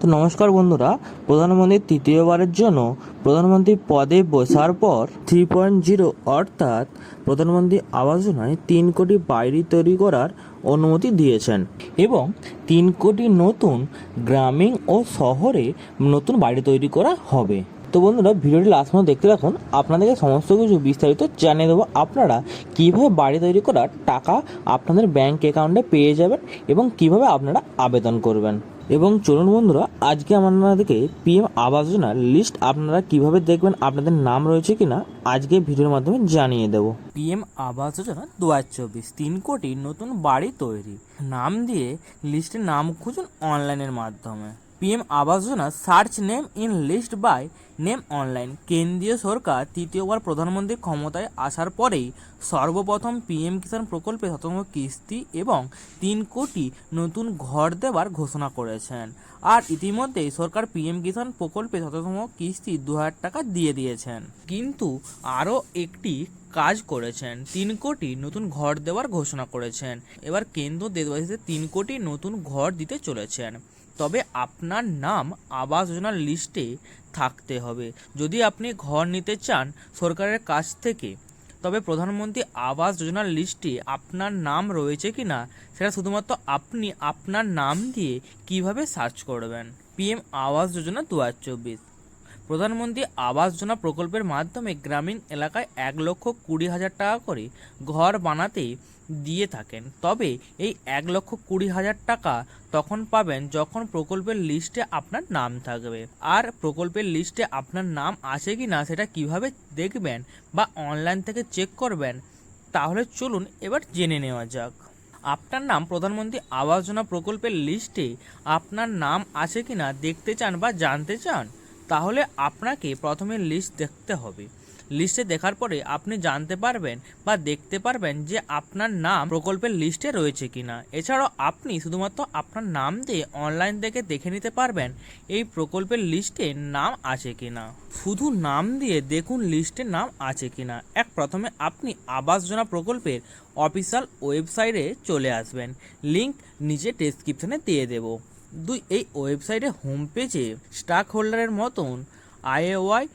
তো নমস্কার বন্ধুরা প্রধানমন্ত্রী তৃতীয়বারের জন্য প্রধানমন্ত্রী পদে বসার পর থ্রি পয়েন্ট জিরো অর্থাৎ প্রধানমন্ত্রী আবাস যোজনায় তিন কোটি বাড়ি তৈরি করার অনুমতি দিয়েছেন এবং তিন কোটি নতুন গ্রামীণ ও শহরে নতুন বাড়ি তৈরি করা হবে। তো বন্ধুরা, ভিডিওটি লাস্ট পর্যন্ত দেখতে রাখুন আপনাদেরকে সমস্ত কিছু বিস্তারিত জানিয়ে দেবো। আপনারা কীভাবে বাড়ি তৈরি করার টাকা আপনাদের ব্যাংক অ্যাকাউন্টে পেয়ে যাবেন এবং কীভাবে আপনারা আবেদন করবেন। এবং চলুন বন্ধুরা, আজকে আপনাদেরকে পিএম আবাস যোজনার লিস্ট আপনারা কীভাবে দেখবেন, আপনাদের নাম রয়েছে কিনা, আজকে ভিডিওর মাধ্যমে জানিয়ে দেব। পিএম আবাস যোজনা দু হাজার চব্বিশ, তিন কোটি নতুন বাড়ি তৈরি। নাম দিয়ে লিস্টের নাম খুঁজুন অনলাইনের মাধ্যমে। PM Awas Yojana search name in list by name online. কেন্দ্রীয় সরকার তৃতীয়বার প্রধানমন্ত্রী ক্ষমতায় আসার পরেই সর্বপ্রথম পিএম কিষাণ প্রকল্পে শততম কিস্তি এবং তিন কোটি নতুন ঘর দেওয়ার ঘোষণা করেছেন। আর ইতিমধ্যেই সরকার পিএম কিষাণ প্রকল্পে শততম কিস্তি দু হাজার টাকা দিয়ে দিয়েছেন। কিন্তু আরও একটি কাজ করেছেন। তিন কোটি নতুন ঘর দেওয়ার ঘোষণা করেছেন। এবার কেন্দ্র দেশবাসীদের তিন কোটি নতুন ঘর দিতে চলেছেন। তবে আপনার নাম আবাস যোজনার লিস্টে থাকতে হবে। যদি আপনি ঘর নিতে চান সরকারের কাছ থেকে, তবে প্রধানমন্ত্রী আবাস যোজনার লিস্টে আপনার নাম রয়েছে কি না সেটা শুধুমাত্র আপনি আপনার নাম দিয়ে কীভাবে সার্চ করবেন। পিএম আবাস যোজনা দু হাজার চব্বিশ। প্রধানমন্ত্রী আবাস যোজনা প্রকল্পের মাধ্যমে গ্রামীণ এলাকায় এক লক্ষ কুড়ি হাজার টাকা করে ঘর বানাতে দিয়ে থাকেন। তবে এই এক লক্ষ কুড়ি হাজার টাকা তখন পাবেন যখন প্রকল্পের লিস্টে আপনার নাম থাকবে। আর প্রকল্পের লিস্টে আপনার নাম আছে কি না সেটা কীভাবে দেখবেন বা অনলাইন থেকে চেক করবেন, তাহলে চলুন এবার জেনে নেওয়া যাক। আপনার নাম, প্রধানমন্ত্রী আবাস যোজনা প্রকল্পের লিস্টে আপনার নাম আছে কি না, দেখতে চান বা জানতে চান? তাহলে আপনাকে প্রথমে লিস্ট দেখতে হবে। লিস্টে দেখার পরে আপনি জানতে পারবেন বা দেখতে পারবেন যে আপনার নাম প্রকল্পের লিস্টে রয়েছে কি না এছাড়াও আপনি শুধুমাত্র আপনার নাম দিয়ে অনলাইন থেকে দেখে নিতে পারবেন এই প্রকল্পের লিস্টে নাম আছে কি না শুধু নাম দিয়ে দেখুন লিস্টে নাম আছে কিনা। এক, প্রথমে আপনি আবাস যোজনা প্রকল্পের অফিসিয়াল ওয়েবসাইটে চলে আসবেন। লিংক নিচে ডেসক্রিপশনে দিয়ে দেবো। দুই এই ওয়েবসাইটে হোম পেজে স্টাক হোল্ডারের মতন IAY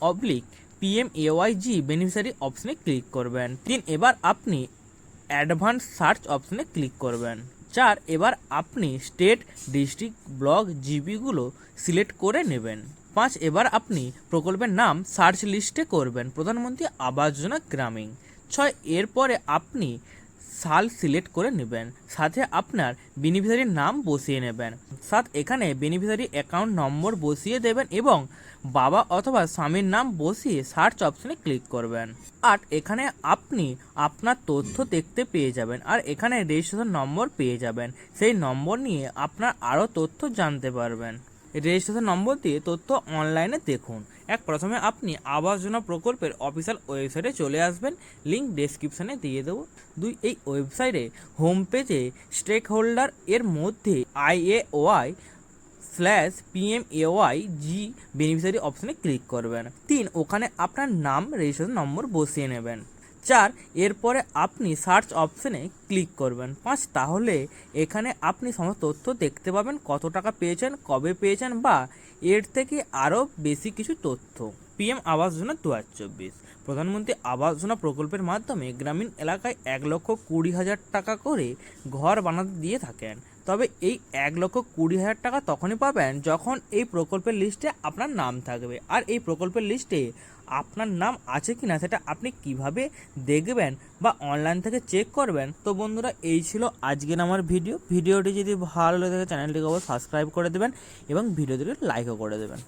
oblique PM AYG beneficiary অপশনে ক্লিক করবেন। তিন, এবার আপনি অ্যাডভান্স সার্চ অপশনে ক্লিক করবেন। চার, এবার আপনি স্টেট ডিস্ট্রিক্ট ব্লক জিবিগুলো সিলেক্ট করে নেবেন। পাঁচ, এবার আপনি প্রকল্পের নাম সার্চ লিস্টে করবেন। প্রধানমন্ত্রী আবাস যোজনা গ্রামীণ। ছয়, এরপরে আপনি সাল সিলেক্ট করে নেবেন। সাথে আপনার বেনিফিশিয়ারির নাম বসিয়ে নেবেন। সাত এখানে বেনিফিশিয়ারি অ্যাকাউন্ট নম্বর বসিয়ে দেবেন এবং বাবা অথবা স্বামীর নাম বসিয়ে সার্চ অপশনে ক্লিক করবেন। আট এখানে আপনি আপনার তথ্য দেখতে পেয়ে যাবেন আর এখানে রেজিস্ট্রেশন নম্বর পেয়ে যাবেন। সেই নম্বর নিয়ে আপনার আরও তথ্য জানতে পারবেন। রেজিস্ট্রেশন নম্বর দিয়ে তথ্য অনলাইনে দেখুন। এক, প্রথমে আপনি আবাস যোজনা প্রকল্পের অফিসিয়াল ওয়েবসাইটে চলে আসবেন। লিঙ্ক ডেসক্রিপশনে দিয়ে দেবো। দুই, এই ওয়েবসাইটে হোম পেজে স্টেক হোল্ডার এর মধ্যে IAY slash PMAY G beneficiary অপশানে ক্লিক করবেন। তিন, ওখানে আপনার নাম, রেজিস্ট্রেশন নম্বর বসিয়ে নেবেন। চার, এরপরে আপনি সার্চ অপশনে ক্লিক করবেন। পাঁচ, তাহলে এখানে আপনি সমস্ত তথ্য দেখতে পাবেন, কত টাকা পেয়েছেন, কবে পেয়েছেন বা এর থেকে আরও বেশি কিছু তথ্য। পিএম আবাস যোজনা দু চব্বিশ। প্রধানমন্ত্রী আবাস যোজনা প্রকল্পের মাধ্যমে গ্রামীণ এলাকায় এক লক্ষ কুড়ি হাজার টাকা করে ঘর বানাতে দিয়ে থাকেন। তবে এই এক লক্ষ কুড়ি হাজার টাকা তখনই পাবেন যখন এই প্রকল্পের লিস্টে আপনার নাম থাকবে। আর এই প্রকল্পের লিস্টে আপনার নাম আছে কি না সেটা আপনি কীভাবে দেখবেন বা অনলাইন থেকে চেক করবেন? তো বন্ধুরা, এই ছিল আজকের আমার ভিডিও ভিডিওটি যদি ভালো লেগে থাকে চ্যানেলটিকে অবশ্যই সাবস্ক্রাইব করে দেবেন এবং ভিডিওটিকে লাইকও করে দেবেন।